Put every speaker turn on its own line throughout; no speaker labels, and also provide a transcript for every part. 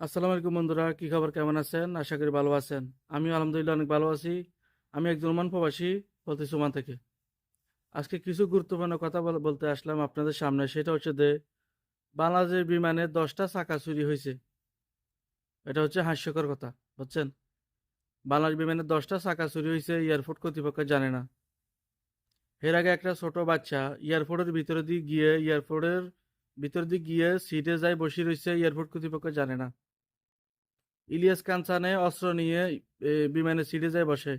আসসালামু আলাইকুম বন্ধুরা, কি খবর? কেমন আছেন? আশা করি ভালো আছেন। আমি আলহামদুলিল্লাহ অনেক ভালো আছি। আমি একজন ওমান প্রবাসী, বলতেছি ওমান থেকে। আজকে কিছু গুরুত্বপূর্ণ কথা বল- বলতে আসলাম আপনাদের সামনে। সেটা হচ্ছে যে বাংলাদেশ বিমানে দশটা চাকা চুরি হয়েছে। এটা হচ্ছে হাস্যকর কথা, বুঝছেন? বাংলাদেশ বিমানে দশটা চাকা চুরি হয়েছে, এয়ারপোর্ট কর্তৃপক্ষ জানে না। এর আগে একটা ছোট বাচ্চা এয়ারপোর্টের ভিতরে দিয়ে গিয়ে, এয়ারপোর্টের ভিতর দিয়ে গিয়ে সিটে যায়, বসে রয়েছে, এয়ারপোর্ট কর্তৃপক্ষ জানে না। ইলিয়াস কাঞ্চানে অস্ত্র নিয়ে বিমানে সিটে যায় বসে।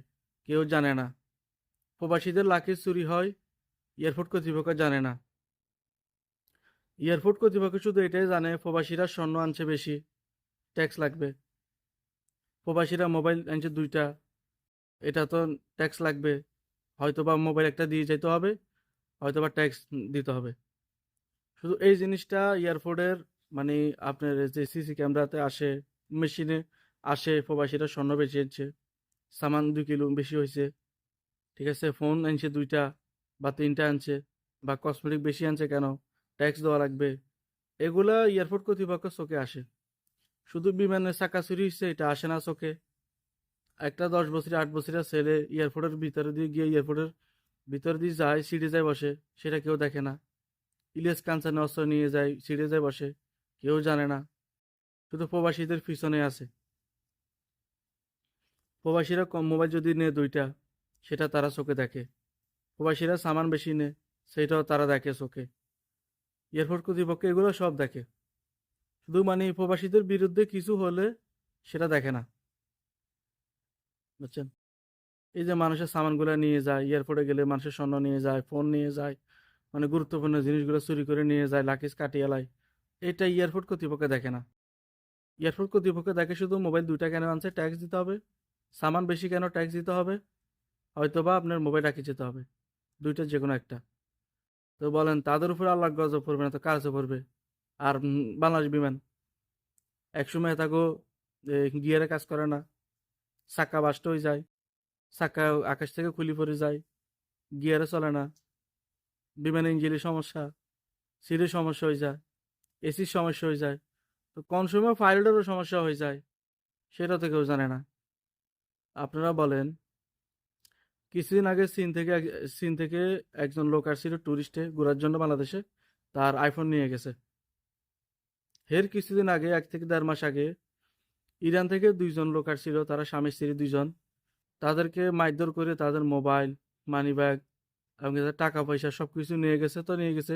কেউ জানে না। প্রবাসীদের লাকি চুরি হয়, এয়ারপোর্ট কর্তৃপক্ষ জানে না। এয়ারপোর্ট কর্তৃপক্ষ শুধু এটাই জানে, প্রবাসীরা স্বর্ণ আনছে বেশি, ট্যাক্স লাগবে। প্রবাসীরা মোবাইল আনছে দুইটা, এটা তো ট্যাক্স লাগবে। হয়তোবা মোবাইল একটা দিয়ে যেতে হবে, হয়তোবা ট্যাক্স দিতে হবে। শুধু এই জিনিসটা এয়ারপোর্টের মানে আপনার যে সিসি ক্যামেরাতে আসে মেশিনে আসে প্রবাসীরা স্বর্ণ বেশি আনছে সামান দুই কিলো বেশি হয়েছে ঠিক আছে, ফোন আনছে দুইটা বা তিনটা আনছে বা কসমেটিক বেশি আনছে কেন? ট্যাক্স দেওয়া লাগবে। এগুলা এয়ারপোর্ট কর্তৃপক্ষ চোখে আসে। শুধু বিমানের চাকা চুরি হচ্ছে এটা আসে না চোখে। একটা দশ বছরের, আট বছরের ছেলে এয়ারপোর্টের ভিতরে দিয়ে গিয়ে এয়ারপোর্টের ভিতরে দিয়ে যায়, সিটে যায়, বসে। সেটা কেউ দেখে না। ইলিয়াস কাঞ্চানে অস্ত্র নিয়ে যায়, সিটে যায়, বসে। কেউ জানে না। শুধু প্রবাসীদের পিছনে আছে। প্রবাসীরা কম মোবাইল যদি নেয় দুইটা, সেটা তারা চোখে দেখে। প্রবাসীরা সামান বেশি নেয়, সেটাও তারা দেখে চোখে। এয়ারপোর্ট কর্তৃপক্ষ এগুলো সব দেখে। শুধু মানে প্রবাসীদের বিরুদ্ধে কিছু হলে সেটা দেখে না। বুঝছেন? এই যে মানুষের সামানগুলো নিয়ে যায়, এয়ারপোর্টে গেলে মানুষের স্বর্ণ নিয়ে যায়, ফোন নিয়ে যায় মানে গুরুত্বপূর্ণ জিনিসগুলো চুরি করে নিয়ে যায়, লাকিজ কাটিয়ে লাই, এটা এয়ারপোর্ট কর্তৃপক্ষ দেখে না। এয়ারপোর্ট কর্তৃপক্ষ দেখে শুধু মোবাইল দুইটা কেন আনছে? ট্যাক্স দিতে হবে। সামান বেশি কেন ট্যাক্স দিতে হবে? হয়তোবা আপনার মোবাইল রাখি যেতে হবে। দুইটা যে কোনো একটা। তো বলেন, তাদের উপরে আল্লাহ গজব পড়বে না তো কাছে পড়বে আর বাংলাদেশ বিমান, একসময় থাকো গিয়ারে কাজ করে না। চাক্কা বাস্ট হয়ে যায়। চাক্কা আকাশ থেকে খুলি পড়ে যায়। গিয়ারে চলে না। বিমান ইঞ্জিনের সমস্যা, সিটের সমস্যা হয়ে যায়। এসির সমস্যা হয়ে যায়। তো কোন সময় পাইলটেরও সমস্যা হয়ে যায়, সেটা তো কেউ জানে না। আপনারা বলেন, কিছুদিন আগে চীন থেকে চীন থেকে একজন লোক আসছিল ট্যুরিস্টে ঘোরার জন্য বাংলাদেশে, তার আইফোন নিয়ে গেছে। এর কিছুদিন আগে, এক থেকে দেড় মাস আগে, ইরান থেকে দুইজন লোক আসছিল, তারা স্বামী, স্ত্রী দুইজন। তাদেরকে মারধর করে তাদের মোবাইল মানি ব্যাগ এবং টাকা পয়সা সব কিছু নিয়ে গেছে, তো নিয়ে গেছে,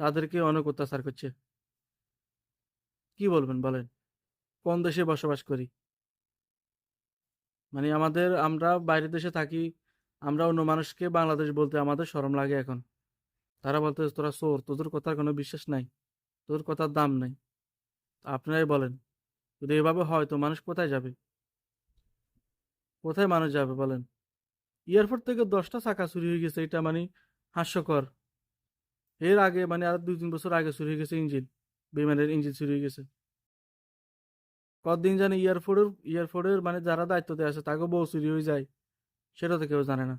তাদেরকে অনেক অত্যাচার করছে। কি বলবেন বলেন? কোন দেশে বসবাস করি? মানে আমাদের, আমরা বাইরের দেশে থাকি, আমরা অন্য মানুষকে বাংলাদেশ বলতে আমাদের শরম লাগে এখন। তারা বলতে, তোরা চোর, তোদের কথার কোনো বিশ্বাস নাই, তোর কথার দাম নাই। আপনারাই বলেন, যদি এভাবে হয় তো মানুষ কোথায় যাবে? কোথায় মানুষ যাবে বলেন? এয়ারপোর্ট থেকে দশটা চাকা চুরি হয়ে গেছে, এটা মানে হাস্যকর। এর আগে মানে আর দুই তিন বছর আগে চুরি হয়ে গেছে ইঞ্জিন। বিমানের ইঞ্জিন চুরি গেছে। কতদিন জানি এয়ারপোর্টের এয়ারপোর্টের মানে যারা দায়িত্বতে আছে, তাকেও বউ চুরি হয়ে যায়। সেটা তো কেউ জানে না।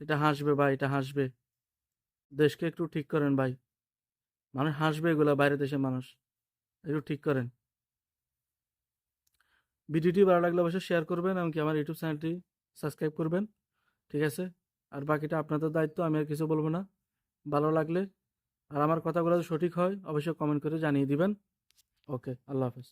এটা হাসবে ভাই, এটা হাসবে। দেশকে একটু ঠিক করেন ভাই। মানুষ হাসবে এগুলা, বাইরের দেশের মানুষ। একটু ঠিক করেন। ভিডিওটি ভালো লাগলে অবশ্যই শেয়ার করবেন, এমনকি আমার ইউটিউব চ্যানেলটি সাবস্ক্রাইব করবেন। ঠিক আছে? আর বাকিটা আপনাদের দায়িত্ব, আমি আর কিছু বলব না। ভালো লাগলে আর আমার কথাগুলো সঠিক হয় অবশ্যই কমেন্ট করে জানিয়ে দিবেন। ওকে আল্লাহ হাফেজ।